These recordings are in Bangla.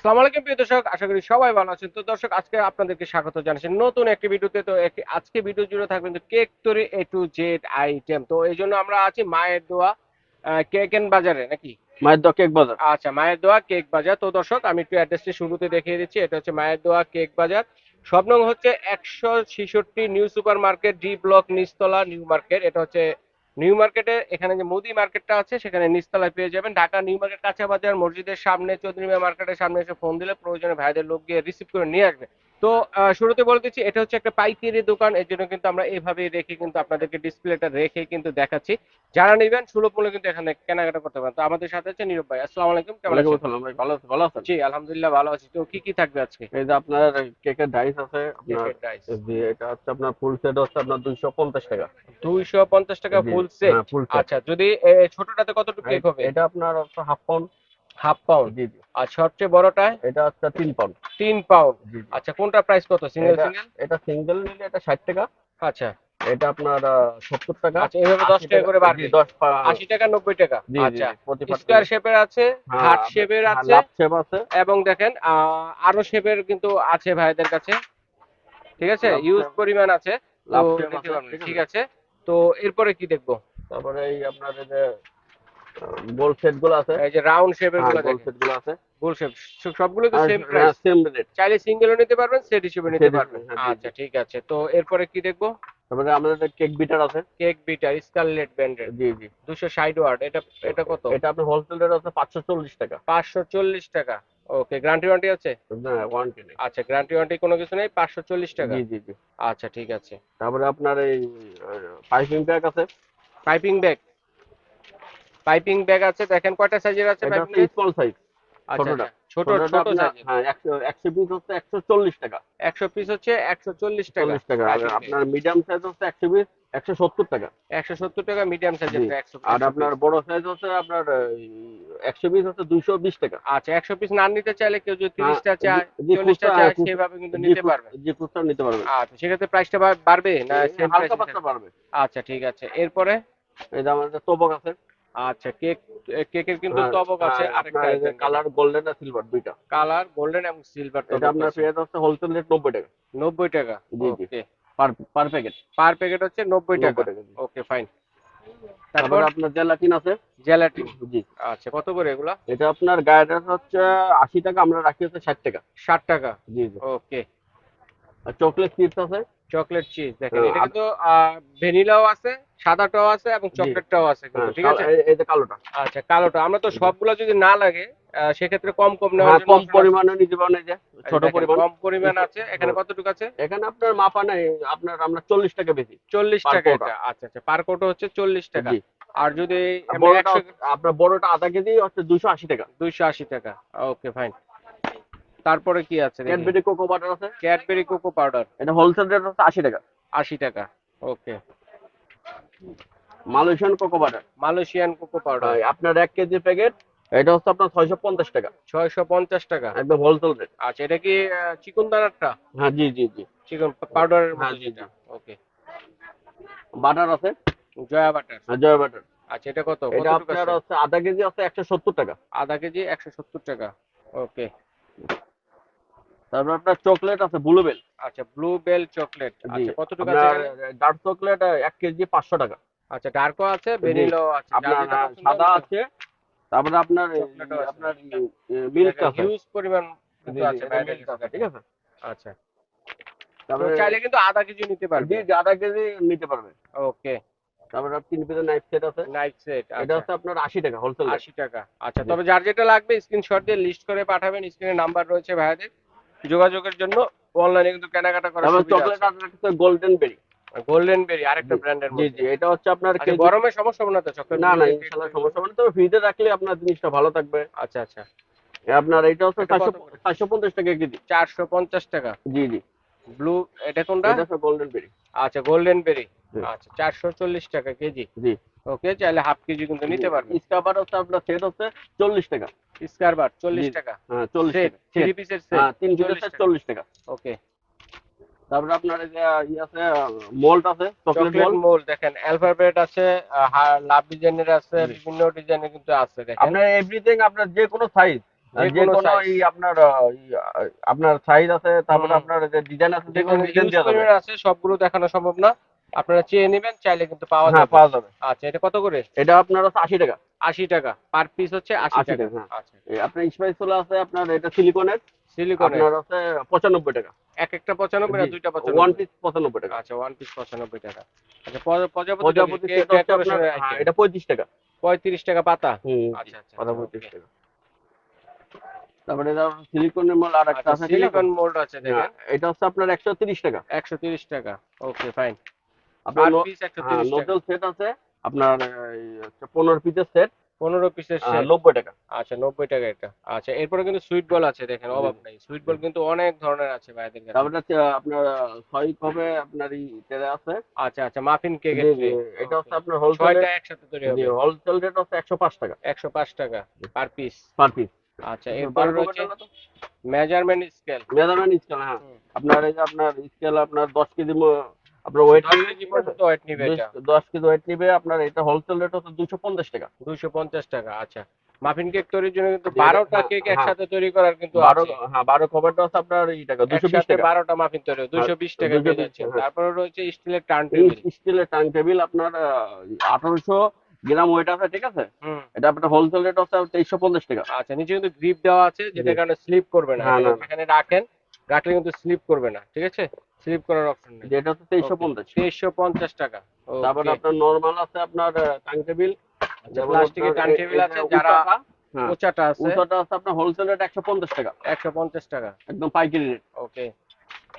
আসসালামু আলাইকুম প্রিয় দর্শক। আশা করি সবাই ভালো আছেন। তো দর্শক আজকে আপনাদেরকে স্বাগত জানাচ্ছি নতুন একটি ভিডিওতে। তো আজকে ভিডিও জুড়ে থাকবেন তো কেক তৈরি এ টু জেড আইটেম তো এই জন্য আমরা আছি মায়ের দোয়া কেক এন্ড বাজারে নাকি? মায়ের দোয়া কেক বাজার। আচ্ছা মায়ের দোয়া কেক বাজার। তো দর্শক আমি একটু অ্যাড্রেসটি শুরুতে দেখিয়ে দিচ্ছি। এটা হচ্ছে মায়ের দোয়া কেক বাজার। সব নং হচ্ছে একশো ছেষট্টি new super market D block নিচতলা নিউ মার্কেট। এটা হচ্ছে নিউ মার্কেটে, এখানে যে মোদি মার্কেটটা আছে, সেখানে নিচতলায় পেয়ে যাবেন। ঢাকা নিউ মার্কেট কাঁচা বাজার মসজিদের সামনে, চৌধুরী মার্কেটের সামনে এসে ফোন দিলে প্রয়োজনে ভাইদের লোক গিয়ে রিসিভ করে নিয়ে আসবে। তো শুরুতে বলে দিচ্ছি এটা হচ্ছে একটা পাইকারি দোকান এর জন্য কিন্তু আমরা এইভাবেই রেখে কিন্তু আপনাদেরকে ডিসপ্লেটা রেখে কিন্তু দেখাচ্ছি। যারা নেবেন সুলভ মূল্যে কিন্তু এখানে কেনাকাটা করতে পারেন। তো আমাদের সাথে আছে নীরব ভাই। আসসালামু আলাইকুম কেমন আছেন? ভাই ভালো আছেন? ভালো আছেন? জি আলহামদুলিল্লাহ ভালো আছি। তো কি কি থাকবে আজকে? এই যে আপনার কেকের ডাইস আছে আপনার ডাইস। জি এটা হচ্ছে আপনার ফুল সেট হচ্ছে আপনার দুইশো পঞ্চাশ টাকা। দুইশো পঞ্চাশ টাকা জি, ফুল সেট? হ্যাঁ। আচ্ছা যদি ছোটটাতে কতটুকু কেক হবে? এটা আপনার হচ্ছে হাফ পাউন্ড। হাফ পাউন্ড জি জি। আর সবচেয়ে বড়টা? এটা হচ্ছে তিন পাউন্ড। তিন পাউন্ড। আচ্ছা কোনটা প্রাইস কত? সিঙ্গেল সিঙ্গেল এটা সিঙ্গেল নিলে এটা ষাট টাকা। আচ্ছা। এটা আপনার সত্তর টাকা। আচ্ছা এভাবে দশ টাকা করে বাড়বে জি, দশ পা- আশি টাকা নব্বই টাকা। আচ্ছা। স্কোয়ার শেপের আছে হ্যাঁ, হার্ট শেপের হ্যাঁ, আছে। শেপ আছে। এবং দেখেন আহ, আরও শেপের কিন্তু আছে ভাইদের কাছে। ঠিক আছে? ইউজ পরিমাণ আছে। ঠিক আছে। তো এরপরে কি দেখব? তারপরে এই আপনার যে গোল সেটগুলো আছে। এই যে রাউন্ড শেপেরগুলো গোল সেটগুলো আছে। গোল শেপ সবগুলো তো সেম প্রাইস সেম রেট চাইলে সিঙ্গেলও নিতে পারবেন সেট হিসেবে নিতে পারবেন। হ্যাঁ, আচ্ছা ঠিক আছে। তো এরপরে কি দেখব? তারপরে আমাদের কেক বিটার আছে। কেক বিটার স্কারলেট ব্র্যান্ডের জি জি। দুশো ষাট ওয়াট। এটা এটা কত? এটা আপনার হোলসেল রেট আছে পাঁচশো চল্লিশ টাকা। পাঁচশো চল্লিশ টাকা। ওকে গ্যারান্টি ওয়ারেন্টি আছে? না ওয়ারেন্টি নেই। আচ্ছা গ্যারান্টি ওয়ারেন্টি কোনো কিছু নেই পাঁচশো চল্লিশ টাকা। জি জি জি। আচ্ছা ঠিক আছে। তারপরে আপনার এই পাইপিং ব্যাগ আছে। পাইপিং ব্যাগ পাইপিং ব্যাগ আছে দেখেন কয়টা সাইজের আছে পাইপিং স্মল সাইজ আচ্ছা ছোটটা। আচ্ছা, ছোট ছোট সাইজের হ্যাঁ পিস হচ্ছে একশো চল্লিশ টাকা। একশো পিস হচ্ছে একশো চল্লিশ টাকা। চল্লিশ টাকা আর আপনার মিডিয়াম সাইজ হচ্ছে একশো পিস একশো সত্তর টাকা। একশো সত্তর টাকা মিডিয়াম সাইজের জি। একশো আর আপনার বড় সাইজ হচ্ছে আপনার একশো পিস হচ্ছে দুইশো বিশ টাকা। আচ্ছা একশো পিস না নিতে চাইলে কেউ যদি তিরিশটা হ্যাঁ, চায় জি, চল্লিশটা খুচরা- চায় সেভাবে কিন্তু নিতে পারবে। খুচরা নিতে পারবেন আচ্ছা সেক্ষেত্রে প্রাইসটা বাড়বে না same হালকা price পাতলা পারবে আচ্ছা ঠিক আছে। এরপরে? এই যে আমাদের তোবক আছে আচ্ছা কেক কেকের কিন্তু হ্যাঁ, আছে হ্যাঁ, আরেকটা আপনার কালার গোল্ডেন আর সিলভার দুইটা। কালার গোল্ডেন এবং সিলভার এটা আপনার পেয়ে যাচ্ছে হোলসেল রেট নব্বই টাকা। নব্বই টাকা জি। ওকে পার পার প্যাকেট পার প্যাকেট হচ্ছে নব্বই টাকা। নব্বই টাকা ওকে ফাইন তারপর আপনার জেলাটিন আছে। জেলাটিন জি। আচ্ছা কত করে এগুলা? এটা আপনার গাইডেন্স হচ্ছে আশি টাকা আমরা রাখি হচ্ছে ষাট টাকা। ষাট টাকা। জি জি। ওকে আর চকলেট চিপস আছে? চকলেট চিজ দেখেন এটা কিন্তু ভ্যানিলাও আছে সাদাটাও আছে এবং চকলেটটাও আছে কিন্তু হ্যাঁ, ঠিক আছে? এই- যে কালোটা। আচ্ছা কালোটা। আমরা তো সবগুলো যদি না লাগে সেক্ষেত্রে কম কম নেওয়ার হ্যাঁ কম। পরিমাণে নিতে পারেন এই যে ছোট পরিমাণ। কম পরিমাণ আছে। এখানে। কতটুকু আছে? এখানে আপনার মাপা নাই আপনার আমরা চল্লিশ টাকা বেশি। চল্লিশ Per টাকা এটা। আচ্ছা আচ্ছা পার কোটো হচ্ছে চল্লিশ টাকা। আর যদি আপনার বড়টা আধা কেজি হচ্ছে দুশো আশি টাকা। দুইশো আশি টাকা। Okay fine. তারপরে কি আছে ক্যাডবেরি কোকো বাটার আছে? ক্যাডবেরি কোকো পাউডার এটা হোলসেল রেট হচ্ছে আশি টাকা। আশি টাকা okay Malaysian cocoa butter Malaysian cocoa powder আপনার এক কেজি প্যাকেট এটা হচ্ছে আপনার ছয়শো পঞ্চাশ টাকা। ছয়শো পঞ্চাশ টাকা। একদম হোলসেল রেট আচ্ছা এটা কি চিকন দানারটা? হ্যাঁ জি জি জি। চিকন পাউডারের হ্যাঁ, জি, যেটা ওকে বাটার আছে? জয়া বাটার হ্যাঁ, জয় বাটার আচ্ছা এটা কত? এটা আপনার হচ্ছে আধা কেজি আছে একশো সত্তর টাকা। আধা কেজি একশো সত্তর টাকা ওকে তারপর আপনার চকলেট আছে ব্লুবেল আচ্ছা ব্লু বেল চকলেট আচ্ছা কতটুকু আছে ডার্ক চকলেট এক কেজি পাঁচশো টাকা। আচ্ছা ডার্কও আছে ভ্যানিলাও আছে। আপনার সাদা আছে তারপরে আপনার আপনার মিল্ক আছে। হিউজ পরিমাণ আছে বাইরের আছে, ঠিক আছে? আচ্ছা। তারপরে চাইলে কিন্তু আধা কেজি নিতে পারবে। জি, আধা কেজি নিতে পারবে। ওকে। তারপরে আপনার তিন পিসের নাইফ সেট আছে। নাইট সেট এটা হচ্ছে আপনার আশি টাকা হোলসেল আশি টাকা। আচ্ছা তবে যার যেটা লাগবে স্ক্রিনশট দিয়ে লিস্ট করে পাঠাবেন। স্ক্রিনে নাম্বার রয়েছে ভাইয়াদের। যোগাযোগের জন্য অনলাইনে কিন্তু কেনাকাটা তারপর সুবিধা চকলেট আছে। গোল্ডেন বেরি গোল্ডেন বেরি আরেকটা ব্র্যান্ডের জি জি এটা হচ্ছে আপনার আচ্ছা, গরমে সমস্যা হবে না তো চকলেট না না ইনশাআল্লাহ সমস্যা হবে না তবে ফ্রিজে রাখলে আপনার জিনিসটা ভালো থাকবে। আচ্ছা আচ্ছা। আপনার এটা হচ্ছে এটা কত? চারশো করে? চারশো পঞ্চাশ টাকা কেজি। চারশো পঞ্চাশ টাকা? জি জি। ব্লু এটা কোনটা? এটা হচ্ছে গোল্ডেন বেরি আচ্ছা গোল্ডেন বেরি আচ্ছা চারশো চল্লিশ টাকা কেজি। জি। ওকে চাইলে হাফ কেজি কিন্তু নিতে পারবেন। স্কাবার হচ্ছে আপনার সেট হচ্ছে চল্লিশ টাকা। চল্লিশ জি। টাকা। হ্যাঁ চল্লিশ সেট টাকা। Three set। পিসের হ্যাঁ সেট তিন পিসের চল্লিশ set টাকা। টাকা। ওকে তারপরে আপনার এই আছে মোল্ড আছে চকলেট মোল্ড দেখেন অ্যালফাবেট আছে লাভ ডিজাইনের আছে বিভিন্ন ডিজাইনের কিন্তু আছে দেখেন। আপনার এভরিথিং আপনার যে কোনো সাইজ যে কোনো এই আপনার আপনার সাইজ আছে তারপরে। আপনার যে ডিজাইন আছে যে কোনো ডিজাইন আছে সবগুলো দেখানো সম্ভব না। আপনারা চেয়ে নেবেন চাইলে কিন্তু পাওয়া হ্যাঁ যাবে। পাওয়া যাবে। আচ্ছা এটা কত করে এটা আপনার হচ্ছে আশি টাকা। আশি টাকা। পার পিস হচ্ছে আশি 80 টাকা। হ্যাঁ। আচ্ছা। এই আপনার স্পাইসুলা আছে আপনার এটা সিলিকনের সিলিকনের আপনার আছে পঁচানব্বই টাকা। এক একটা পঁচানব্বই না জি, দুইটা ওয়ান পঁচানব্বই পিস পঁচানব্বই টাকা। আচ্ছা ওয়ান পিস পঁচানব্বই টাকা। আচ্ছা প্রজাপতি হ্যাঁ এটা পঁয়ত্রিশ টাকা। পঁয়ত্রিশ টাকা পাতা? আচ্ছা আচ্ছা কথা আচ্ছা, পঁয়ত্রিশ টাকা। তারপরে সিলিকনের মাল আর একটা আছে সিলিকন মোল্ড আছে দেখেন। এটা হচ্ছে আপনার একশো তিরিশ টাকা। একশো তিরিশ টাকা। ওকে ফাইন আপনার হ্যাঁ, সেট আছে আপনার পনেরো পিসের সেট পনেরো পিসের। নব্বই টাকা। আচ্ছা নব্বই টাকা এটা আচ্ছা এরপরে কিন্তু সুইট বল আছে দেখেন অভাব নাই। সুইট বল কিন্তু অনেক ধরনের আছে ভাইদের কাছে। তারপরে আপনার ছয় হবে আপনার এই আছে? আচ্ছা আচ্ছা মাফিন কেক এটা হচ্ছে আপনার হোলসেল ছয়টা একসাথে তৈরি হবে। হোলসেল রেট হচ্ছে একশো পাঁচ টাকা। একশো পাঁচ টাকা পার পিস পার পিস আচ্ছা এরপরে রয়েছে মেজারমেন্ট স্কেল মেজারমেন্ট স্কেল হ্যাঁ। আপনার এই যে আপনার স্কেল আপনার দশ কেজি আপনার ওয়েট কেজি ওয়েট নিবে কেজি ওয়েট নিবে আপনার এটা হোলসেল রেট হচ্ছে দুশো পঞ্চাশ টাকা। আচ্ছা। মাফিন কেক তৈরির জন্য কিন্তু জি, বারোটা হ্যাঁ, কেক হ্যাঁ। একসাথে তৈরি করার কিন্তু আছে। হ্যাঁ কভারটা আপনার এই টাকা টাকা। মাফিন তৈরি দুইশো বিশ টাকা পেয়ে যাচ্ছে। তারপরে রয়েছে স্টিলের টার্ন টেবিল স্টিলের টেবিল আপনার গ্রাম ওয়েট আছে ঠিক আছে? এটা আপনার হোলসেল রেট হচ্ছে তেইশশো পঞ্চাশ টাকা। আচ্ছা নিচে কিন্তু গ্রিপ দেওয়া আছে যেটা কারণে স্লিপ করবে না। এখানে রাখেন রাখলে কিন্তু স্লিপ করবে না ঠিক আছে? স্লিপ করার অপশন নেই। যেটা পঞ্চাশ। তেইশশো পঞ্চাশ টাকা। তারপরে. আপনার নর্মাল আছে আপনার টাইম টেবিল আচ্ছা, প্লাস্টিকের টার্ন টেবিল আছে যারা হ্যাঁ। উঁচাটা আছে। উঁচাটা আছে আপনার হোলসেল রেট একশো পঞ্চাশ টাকা। একশো পঞ্চাশ টাকা। একদম পাইকারি রেট ওকে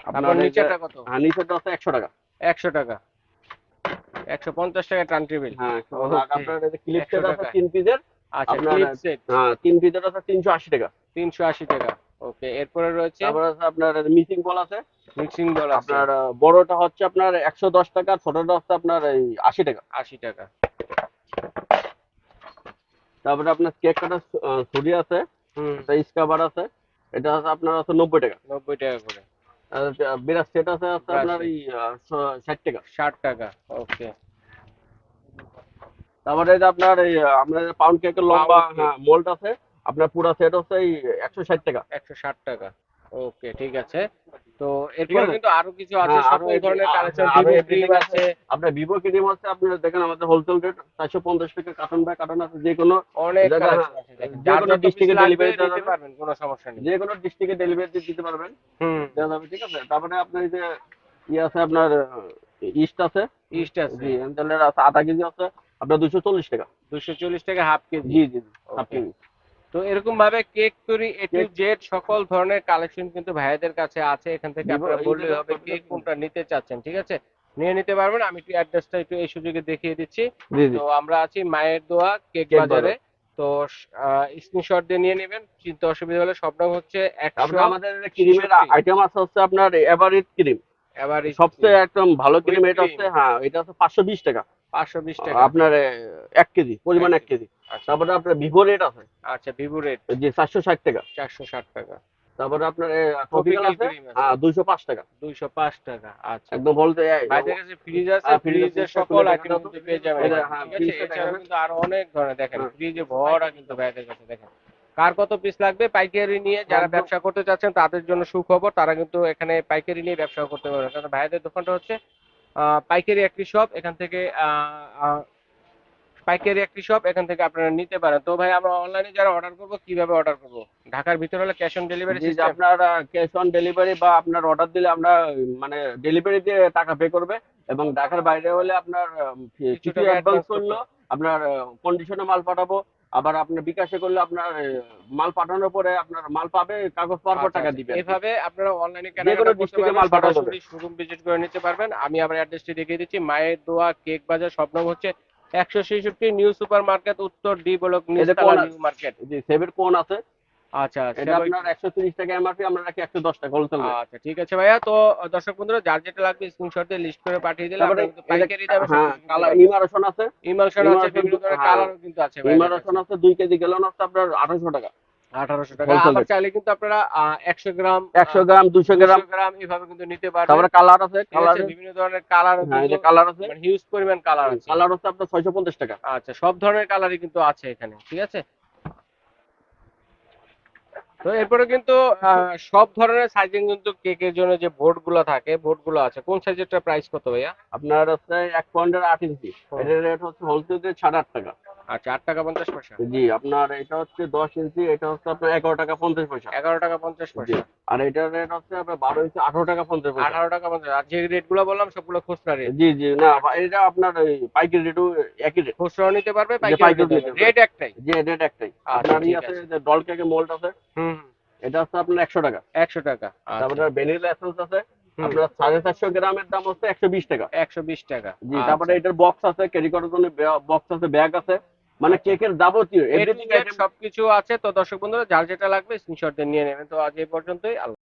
আপনার নিচেটা কত? হ্যাঁ নিচেটা আছে একশো টাকা। একশো টাকা। একশো পঞ্চাশ টাকা টার্ন টেবিল হ্যাঁ. আপনার এই যে ক্লিপ সেট আছে টাকা। তিন পিসের আচ্ছা ক্লিপ সেট হ্যাঁ তিন পিসের আছে তিনশো আশি টাকা। তিনশো আশি টাকা। ওকে এরপরে রয়েছে তারপর আছে আপনার মিসিং বল আছে। মিক্সিং বল আছে। আপনার বড়টা হচ্ছে আপনার একশো দশ টাকা ছোটটা হচ্ছে আপনার এই আশি টাকা। আশি টাকা। তারপরে আপনার কেক কাটার ছুরি আছে স্কাবার আছে এটা আছে আপনার আছে নব্বই টাকা। নব্বই টাকা করে। আর বিরাট সেট আছে আছে আপনার। এই ষাট টাকা। ষাট টাকা ওকে। তারপরে আপনার এই আপনার পাউন্ড কেকের লম্বা cake। হ্যাঁ মোল্ড আছে আপনার পুরো সেট হচ্ছে এই একশো ষাট টাকা। একশো ষাট টাকা। ওকে ঠিক আছে। তো এরপরে কিন্তু আরও কিছু আছে হ্যাঁ, এই- ধরনের কালেকশন ভিভো আছে। আপনার ভিভো ক্রিম আছে? আপনার দেখেন আমাদের হোলসেল রেট চারশো পঞ্চাশ টাকা কার্টন বাই কার্টন আছে যে কোনো অনেক আছে যে কোনো delivery দেওয়া দিতে পারবেন কোনো সমস্যা নেই। যে কোনো ডিস্ট্রিক্টে ডেলিভারি দিতে পারবেন। হুম। দেওয়া যাবে ঠিক আছে? তারপরে আপনার এই যে ইয়ে আছে আপনার ইস্ট আছে। ইস্ট আছে। জি এনজেলের আছে আধা কেজি আছে। আপনার দুশো চল্লিশ টাকা। দুশো চল্লিশ টাকা হাফ কেজি। জি জি হাফ কেজি। তো এরকম ভাবে কেক তৈরি এ টু জেড সকল ধরনের কালেকশন কিন্তু ভাইয়াদের কাছে আছে। এখান থেকে আপনারা বললে হবে কে কোনটা নিতে চাচ্ছেন ঠিক আছে? নিয়ে নিতে পারবেন আমি একটু অ্যাড্রেসটা একটু এই সুযোগে দেখিয়ে দিচ্ছি। তো আমরা আছি মায়ের দোয়া কেক কেক বাজারে। তো স্ক্রিনশট দিয়ে নিয়ে নেবেন চিন্তা অসুবিধা হলে সব রকম হচ্ছে আমাদের ক্রিমের আইটেম আছে হচ্ছে আপনার এভারিট ক্রিম এবার সবচেয়ে একদম ভালো ক্রিম এটা হচ্ছে হ্যাঁ এটা হচ্ছে পাঁচশো বিশ টাকা। পাঁচশো বিশ টাকা। আপনার এ, কেজি পরিমাণ এক কেজি। আচ্ছা তারপরে আপনার ভিভো রেট আছে? আচ্ছা ভিভো রেট যে চারশো ষাট টাকা। চারশো ষাট টাকা। তারপরে আপনার টপিক্যাল আছে? হ্যাঁ দুইশো পাঁচ টাকা। দুইশো পাঁচ টাকা আচ্ছা। একদম বলতে ভাইদের কাছে ফ্রিজ আছে হ্যাঁ, fridge আছে, ফ্রিজের সকল আইটেম দেখানো পেয়ে যাবেন। হ্যাঁ, ঠিক আছে fridge টা এছাড়াও দেখানো। কিন্তু আরও অনেক ধরনের দেখেন। হ্যাঁ। ফ্রিজে ভরা কিন্তু ভাইদের কাছে দেখেন। কার কত পিস লাগবে? পাইকারি নিয়ে যারা ব্যবসা করতে চাচ্ছেন তাদের জন্য সুখবর তারা কিন্তু এখানে পাইকারি নিয়ে ব্যবসা করতে পারবে। কারণ ভাইদের দোকানটা হচ্ছে পাইকারি একটি শপ এখান থেকে পাইকারি একটি শপ এখান থেকে আপনারা নিতে পারেন। তো ভাই আমরা অনলাইনে যারা অর্ডার করব কীভাবে অর্ডার করব? ঢাকার ভিতরে হলে ক্যাশ অন ডেলিভারি আপনার ক্যাশ অন ডেলিভারি বা আপনার অর্ডার দিলে আমরা মানে ডেলিভারি দিয়ে টাকা পে করবে এবং ঢাকার বাইরে হলে আপনার কিছু অ্যাডভান্স করল আপনার কন্ডিশনে মাল পাঠাবো আবার আপনার বিকাশে করলে আপনার মাল পাঠানোর পরে আপনার মাল পাবে কাগজ পাওয়ার পর টাকা দিবে এইভাবে আচ্ছা, এভাবে আপনারা অনলাইনে কেনাকাটা করতে পারবেন মাল পাঠানোর যাবে। শোরুম ভিজিট করে নিতে পারবেন। আমি আবার অ্যাড্রেসটি দেখিয়ে দিচ্ছি মায়ের দোয়া কেক বাজার সব নাম হচ্ছে একশো ছেষট্টি নিউ সুপার মার্কেট উত্তর ডি ব্লক নিউ মার্কেট। জি সেভের কোন আছে? আচ্ছা এটা সেটা আপনার একশো তিরিশ টাকা এমআরপি আমরা রাখি একশো দশ টাকা হোলসেল আচ্ছা ঠিক আছে ভাইয়া। তো আহ, দর্শক বন্ধুরা যার যেটা লাগবে স্ক্রিনশট দিয়ে লিস্ট করে পাঠিয়ে দিলে আমরা কিন্তু পাইকারি দামে হ্যাঁ কালার ইমারেশন আছে। ইমালশন আছে বিভিন্ন ধরনের। কালারও কিন্তু আছে ভাইয়া ইমারেশন আছে। দুই কেজি গেলন আছে আপনার আঠারোশো টাকা। আঠারোশো টাকা। আবার চাইলে কিন্তু আপনারা একশো গ্রাম একশো গ্রাম দুশো গ্রাম। গ্রাম কিন্তু নিতে পারবেন। তারপরে কালার আছে কালার বিভিন্ন ধরনের কালার হ্যাঁ কালার আছে। মানে হিউজ পরিমাণ কালার আছে। কালার হচ্ছে আপনার ছয়শো পঞ্চাশ টাকা। আচ্ছা সব ধরনের কালারই কিন্তু আছে এখানে ঠিক আছে? তো এরপরে কিন্তু সব ধরনের সাইজিং কিন্তু কেকের জন্য যে বোর্ডগুলো থাকে বোর্ডগুলো আছে কোন সাইজেরটা প্রাইস কত ভাইয়া? আপনার হচ্ছে এক পয়েন্টের আট ইঞ্চি এটার রেট হচ্ছে হোলসেল সাড়ে আট টাকা। আচ্ছা আট টাকা পঞ্চাশ পয়সা। জি আপনার এটা হচ্ছে দশ ইঞ্চি এটা হচ্ছে আপনার এগারো টাকা পঞ্চাশ পয়সা। এগারো টাকা পঞ্চাশ পয়সা। আর এটার রেট হচ্ছে আপনার বারো ইঞ্চি আঠারো টাকা পঞ্চাশ পয়সা। আঠারো টাকা পঞ্চাশ আর যে রেটগুলো বললাম সবগুলো খুচরা রেট। জি জি না এটা আপনার ওই পাইকারি রেটও একই রেট। খুচরাও নিতে পারবে পাইকারি। রেট একটাই। রেট একটাই। আচ্ছা, আপনার ই আছে ডল কেকের মোল্ড আছে হুম এটা হচ্ছে আপনার একশো টাকা। একশো টাকা তারপরে ভ্যানিলা এসেন্স আছে। আপনার সাড়ে চারশো গ্রামের দাম হচ্ছে একশো বিশ টাকা। একশো বিশ টাকা জি তারপরে এটার বক্স আছে ক্যারি করার জন্য বক্স আছে ব্যাগ আছে। মানে কেকের যাবতীয় সবকিছু আছে তো দর্শক বন্ধুরা যার যেটা লাগবে স্ক্রিনশট দিয়ে নিয়ে নেবেন। তো আজ এই পর্যন্তই আল্লাহ